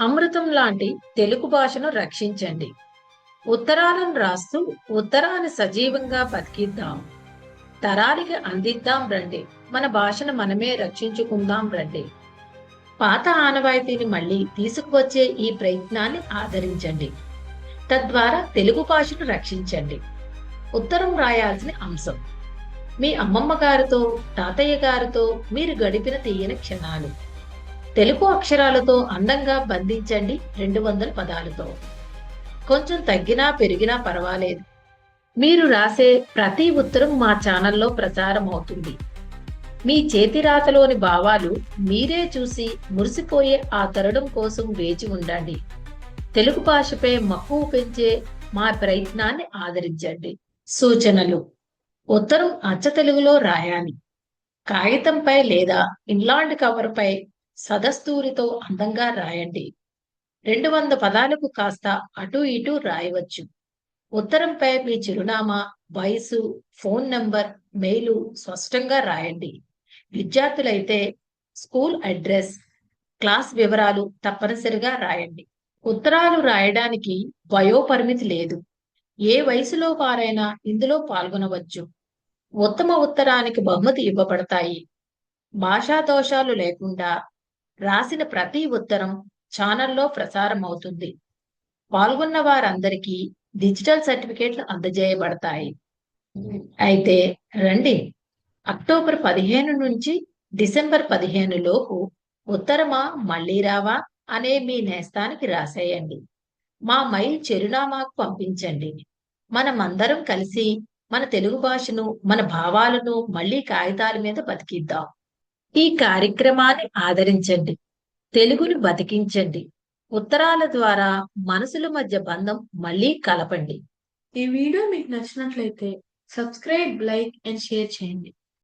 అమృతం లాంటి తెలుగు భాషను రక్షించండి. ఉత్తరాలను రాస్తూ ఉత్తరాన్ని సజీవంగా బతికిద్దాం. తరానికి అందిద్దాం రండి. మన భాషను మనమే రక్షించుకుందాం రండి. పాత ఆనవాయితీని మళ్ళీ తీసుకువచ్చే ఈ ప్రయత్నాన్ని ఆదరించండి. తద్వారా తెలుగు భాషను రక్షించండి. ఉత్తరం రాయాల్సిన అంశం. మీ అమ్మమ్మ గారితో తాతయ్య గారితో మీరు గడిపిన తీయని క్షణాలు. తెలుగు అక్షరాలతో అందంగా బంధించండి రెండు వందల పదాలతో. కొంచెం తగ్గినా పెరిగినా పర్వాలేదు. మీరు రాసే ప్రతి ఉత్తరం మా ఛానల్లో ప్రచారం అవుతుంది మీ చేతి రాతలోని భావాలు మీరే చూసి మురిసిపోయే ఆ తరుణం కోసం వేచి ఉండండి. తెలుగు భాషపై మక్కువ పెంచే మా ప్రయత్నాన్ని ఆదరించండి. సూచనలు. ఉత్తరం అచ్చ తెలుగులో రాయాలి. కాగితంపై లేదా ఇన్లాండ్ కవర్పై సదస్తూరితో అందంగా రాయండి. రెండు వంద పదాలకు కాస్త అటు ఇటు రాయవచ్చు. ఉత్తరంపై మీ చిరునామా వయసు ఫోన్ నంబర్ మెయిలు స్పష్టంగా రాయండి. విద్యార్థులైతే స్కూల్ అడ్రస్ క్లాస్ వివరాలు తప్పనిసరిగా రాయండి. ఉత్తరాలు రాయడానికి వయోపరిమితి లేదు. ఏ వయసులో వారైనా ఇందులో పాల్గొనవచ్చు. ఉత్తమ ఉత్తరానికి బహుమతి ఇవ్వబడతాయి. భాషా దోషాలు లేకుండా రాసిన ప్రతి ఉత్తరం ఛానల్లో ప్రసారం అవుతుంది. పాల్గొన్న వారందరికీ డిజిటల్ సర్టిఫికేట్లు అందజేయబడతాయి. అయితే రండి అక్టోబర్ పదిహేను నుంచి డిసెంబర్ పదిహేను లోపు ఉత్తరమా మళ్ళీ రావా అనే మీ నేస్తానికి రాసేయండి. మా మైల్ చిరునామాకు పంపించండి. మనమందరం కలిసి మన తెలుగు భాషను మన భావాలను మళ్ళీ కాగితాల మీద బతికిద్దాం. ఈ కార్యక్రమాన్ని ఆదరించండి. తెలుగును బతికించండి. ఉత్తరాల ద్వారా మనసుల మధ్య బంధం మళ్ళీ కలపండి. ఈ వీడియో మీకు నచ్చినట్లయితే సబ్స్క్రైబ్ లైక్ అండ్ షేర్ చేయండి.